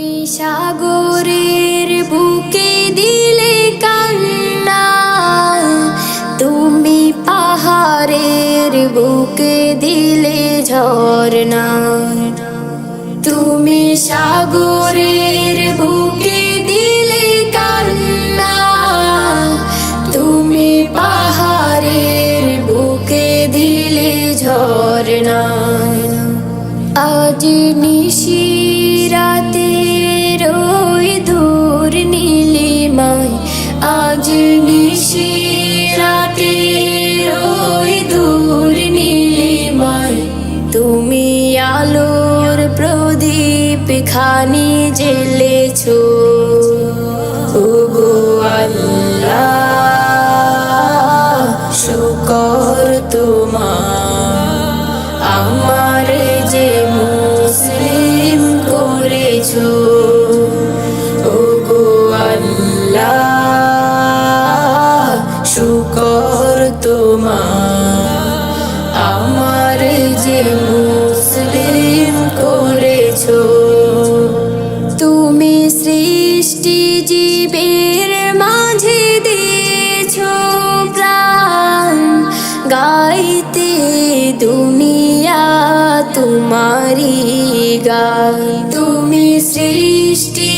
তুমি সাগরের বুকে দিলে কান্না, তুমি পাহাড়ের বুকে দিলে ঝরনা তুমি সাগরের বুকে দিলে কান্না, তুমি পাহাড়ের বুকে দিলে ঝরনা আজ নিশিরাতে রই দূর নীলিমায়, আজ নিশিরাতে রই দূর নীলিমায়। তুমি আলোর প্রদীপ খানি জেলেছ ওগো আল্লাহ, শুকর তোমার। আমার যে মুসলিম করেছ শুকর তোমার। আমার যে মুসলিম করেছ, তুমি সৃষ্টি জীবের মাঝে দিয়েছ প্রাণ। গাইতে দুনিয়া তোমারি গান। তুমি সৃষ্টি